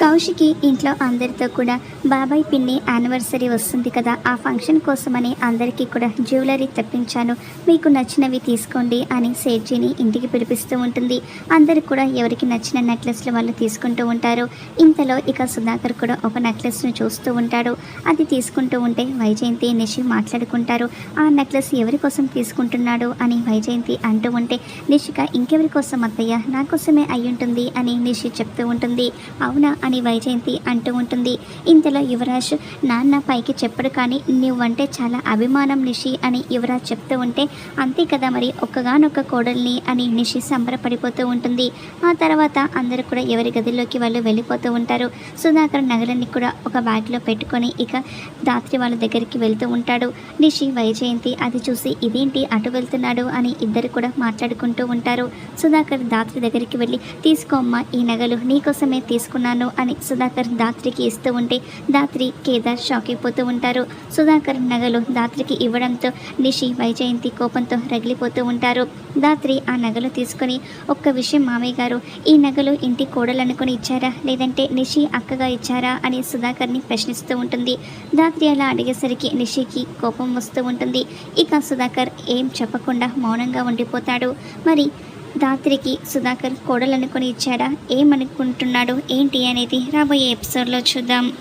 కౌశికి ఇంట్లో అందరితో కూడా బాబాయ్ పిన్ని యానివర్సరీ వస్తుంది కదా ఆ ఫంక్షన్ కోసమని అందరికీ కూడా జ్యువెలరీ తెప్పించాను. మీకు నచ్చినవి తీసుకోండి అని సేట్జీని ఇంటికి పిలిపిస్తూ ఉంటుంది. అందరు కూడా ఎవరికి నచ్చిన నెక్లెస్లు వాళ్ళు తీసుకుంటూ ఉంటారు. ఇంతలో ఇక సుధాకర్ కూడా ఒక నెక్లెస్ను చూస్తూ ఉంటాడు. అది తీసుకుంటూ ఉంటే వైజయంతి నిషి మాట్లాడుకుంటారు. ఆ నెక్లెస్ ఎవరి కోసం తీసుకుంటున్నాడు? అని వైజయంతి అంటూ ఉంటే నిషిక ఇంకెవరి కోసం అత్తయ్య? నా కోసమే అయ్యుంటుంది అని నిషి చెప్తూ ఉంటుంది. అవునా అని వైజయంతి అంటూ ఉంటుంది. ఇంతలో యువరాజ్ నాన్న పైకి చెప్పడు కానీ నువ్వంటే చాలా అభిమానం నిషి అని యువరాజ్ చెప్తూ ఉంటే అంతే కదా మరి ఒక్కగానొక్క కోడల్ని అని నిషి సంబరపడిపోతూ ఉంటుంది. ఆ తర్వాత అందరూ కూడా ఎవరి గదిలోకి వాళ్ళు వెళ్ళిపోతూ ఉంటారు. సుధాకర్ నగలన్నీ కూడా ఒక బ్యాగ్లో పెట్టుకొని ఇక దాత్రి వాళ్ళ దగ్గరికి వెళ్తూ ఉంటాడు. నిషి వైజయంతి అది చూసి ఇదేంటి అటు వెళ్తున్నాడు అని ఇద్దరు కూడా మాట్లాడుకుంటూ ఉంటారు. సుధాకర్ దాత్రి దగ్గరికి వెళ్ళి తీసుకోమ్మా ఈ నగలు నీకోసమే తీసుకున్నాను అని సుధాకర్ దాత్రికి ఇస్తూ ఉంటే దాత్రి కేదార్ షాక్ అయిపోతూ ఉంటారు. సుధాకర్ నగలు దాత్రికి ఇవ్వడంతో నిషి వైజయంతి కోపంతో రగిలిపోతూ ఉంటారు. దాత్రి ఆ నగలు తీసుకొని ఒక్క విషయం మామయ్య గారు ఈ నగలు ఇంటి కోడలనుకొని ఇచ్చారా? లేదంటే నిషి అక్కగా ఇచ్చారా? అని సుధాకర్ని ప్రశ్నిస్తూ ఉంటుంది. దాత్రి అలా అడిగేసరికి నిషికి కోపం వస్తూ ఉంటుంది. ఇక సుధాకర్ ఏం చెప్పకుండా మౌనంగా ఉండిపోతాడు. మరి దాత్రికి సుధాకర్ కోడలనుకొని ఇచ్చాడా? ఏమనుకుంటున్నాడు? ఏంటి అనేది రాబోయే ఎపిసోడ్లో చూద్దాం.